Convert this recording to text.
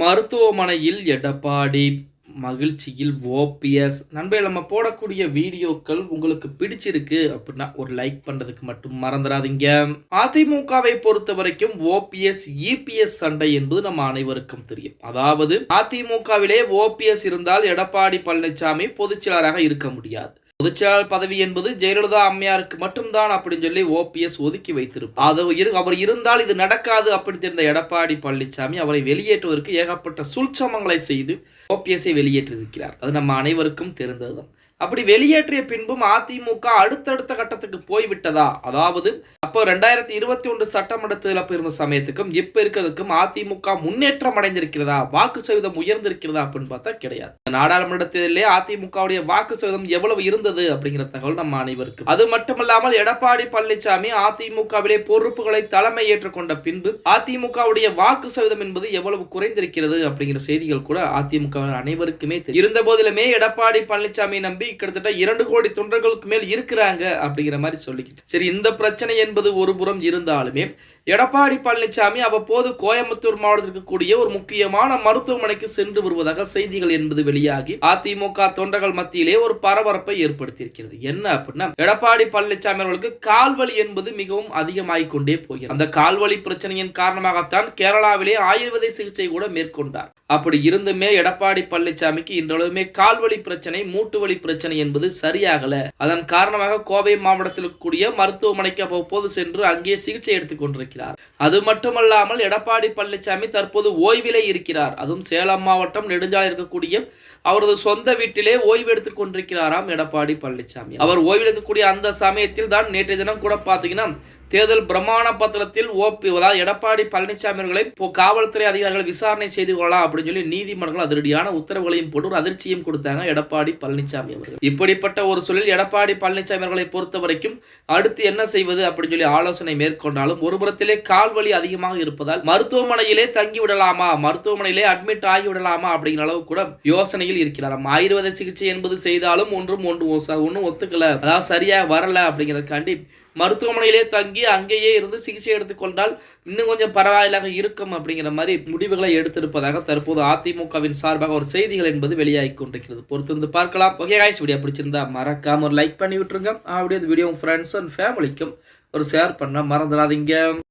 மருத்துவமனையில் எடப்பாடி மகிழ்ச்சியில் ஓபிஎஸ் நண்பர்கள் நம்ம போடக்கூடிய வீடியோக்கள் உங்களுக்கு பிடிச்சிருக்கு அப்படின்னா ஒரு லைக் பண்றதுக்கு மட்டும் மறந்துடாதீங்க. அதிமுகவை பொறுத்த வரைக்கும் ஓபிஎஸ் இபிஎஸ் சண்டை என்பது நம்ம அனைவருக்கும் தெரியும். அதாவது அதிமுகவிலே ஓபிஎஸ் இருந்தால் எடப்பாடி பழனிசாமி பொதுச்செயலராக இருக்க முடியாது. பொதுச்செயலாளர் பதவி என்பது ஜெயலலிதா அம்மையாருக்கு மட்டும்தான் அப்படின்னு சொல்லி ஓபிஎஸ் ஒதுக்கி வைத்திருப்பார். அது அவர் இருந்தால் இது நடக்காது அப்படின்னு தெரிந்த எடப்பாடி பழனிசாமி அவரை வெளியேற்றுவதற்கு ஏகப்பட்ட சூழ்ச்சமங்களை செய்து ஓபிஎஸ்ஐ வெளியேற்றிருக்கிறார் அது நம்ம அனைவருக்கும் தெரிந்ததுதான். அப்படி வெளியேற்றிய பின்பும் அதிமுக அடுத்தடுத்த கட்டத்துக்கு போய்விட்டதா? அதாவது அப்போ ரெண்டாயிரத்தி இருபத்தி ஒன்று சட்டமன்ற தேர்தல் இருந்த சமயத்துக்கும் இப்ப இருக்கிறதுக்கும் அதிமுக முன்னேற்றம் அடைந்திருக்கிறதா? வாக்கு சதவீதம் உயர்ந்திருக்கிறதா அப்படின்னு பார்த்தா கிடையாது. நாடாளுமன்ற தேர்தலிலே அதிமுகவுடைய வாக்கு சதவீதம் எவ்வளவு இருந்தது அப்படிங்கிற தகவல் நம்ம அனைவருக்கும். அது மட்டுமல்லாமல் எடப்பாடி பழனிசாமி அதிமுகவிலே பொறுப்புகளை தலைமை ஏற்றுக்கொண்ட பின்பு அதிமுகவுடைய வாக்கு சதவீதம் என்பது எவ்வளவு குறைந்திருக்கிறது அப்படிங்கிற செய்திகள் கூட அதிமுக அனைவருக்குமே தெரியும். இருந்த போதிலுமே எடப்பாடி பழனிசாமி நம்பி கிட்டத்தட்ட இரண்டு கோடி தொண்டர்களுக்கு மேல் இருக்கிறாங்க அப்படிங்கிற மாதிரி சொல்லிக்கிட்டு. சரி இந்த பிரச்சனை என்பது ஒரு புறம் இருந்தாலுமே எடப்பாடி பழனிசாமி அவ்வப்போது கோயம்புத்தூர் மாவட்டத்திற்கு கூடிய ஒரு முக்கியமான மருத்துவமனைக்கு சென்று வருவதாக செய்திகள் என்பது வெளியாகி அதிமுக தொண்டர்கள் மத்தியிலே ஒரு பரபரப்பை ஏற்படுத்தியிருக்கிறது. என்ன அப்படின்னா எடப்பாடி பழனிசாமி அவர்களுக்கு கால்வலி என்பது மிகவும் அதிகமாகிக் கொண்டே போகிறது. அந்த கால்வலி பிரச்சனையின் காரணமாகத்தான் கேரளாவிலே ஆயுர்வேத சிகிச்சை கூட மேற்கொண்டார். அப்படி இருந்துமே எடப்பாடி பழனிசாமிக்கு இன்றளவுமே கால்வழி பிரச்சனை மூட்டு வலி பிரச்சனை என்பது சரியாகல. அதன் காரணமாக கோவை மாவட்டத்தில் கூடிய மருத்துவமனைக்கு அவ்வப்போது சென்று அங்கே சிகிச்சை எடுத்துக் கொண்டிருக்கிறார். அது மட்டுமல்லாமல் எடப்பாடி பழனிசாமி தற்போது ஓய்விலே இருக்கிறார். அதுவும் சேலம் மாவட்டம் நெடுஞ்சாலை இருக்கக்கூடிய அவரது சொந்த வீட்டிலே ஓய்வு எடுத்துக் கொண்டிருக்கிறாராம் எடப்பாடி பழனிசாமி. அவர் ஓய்வில் இருக்கக்கூடிய அந்த சமயத்தில் தான் நேற்றைய தினம் கூட பாத்தீங்கன்னா தேர்தல் பிரமாண பத்திரத்தில் ஓபி அதாவது எடப்பாடி பழனிசாமி அவர்களை இப்போ காவல்துறை அதிகாரிகள் விசாரணை செய்து கொள்ளலாம் அப்படின்னு சொல்லி நீதிமன்றங்கள் அதிரடியான உத்தரவுகளையும் போட்டு ஒரு அதிர்ச்சியும் கொடுத்தாங்க எடப்பாடி பழனிசாமி அவர்கள். இப்படிப்பட்ட ஒரு சூழலில் எடப்பாடி பழனிசாமி அவர்களை பொறுத்த வரைக்கும் அடுத்து என்ன செய்வது அப்படின்னு சொல்லி ஆலோசனை மேற்கொண்டாலும் ஒரு புறத்திலே கால்வலி அதிகமாக இருப்பதால் மருத்துவமனையிலே தங்கி விடலாமா மருத்துவமனையிலே அட்மிட் ஆகி விடலாமா அப்படிங்கிற அளவு கூட யோசனையில் இருக்கிறாராம் ஆயுர்வேத சிகிச்சை என்பது செய்தாலும் ஒன்றும் ஒன்று ஒன்றும் ஒத்துக்கல அதாவது சரியா வரல அப்படிங்கிறதுக்காண்டி மருத்துவமனையிலே தங்கி அங்கேயே இருந்து சிகிச்சை எடுத்துக்கொண்டால் இன்னும் கொஞ்சம் பரவாயில்லாக இருக்கும் அப்படிங்கிற மாதிரி முடிவுகளை எடுத்திருப்பதாக தற்போது அதிமுகவின் சார்பாக ஒரு செய்திகள் என்பது வெளியாகி கொண்டிருக்கிறது. பொறுத்து வந்து பார்க்கலாம். ஓகே காய்ஸ் வீடியோ பிடிச்சிருந்தா மறக்காம ஒரு லைக் பண்ணி விட்டுருங்க. அப்படியே இந்த வீடியோ ஃப்ரெண்ட்ஸ் அண்ட் ஃபேமிலிக்கும் ஒரு ஷேர் பண்ண மறந்துடாதீங்க.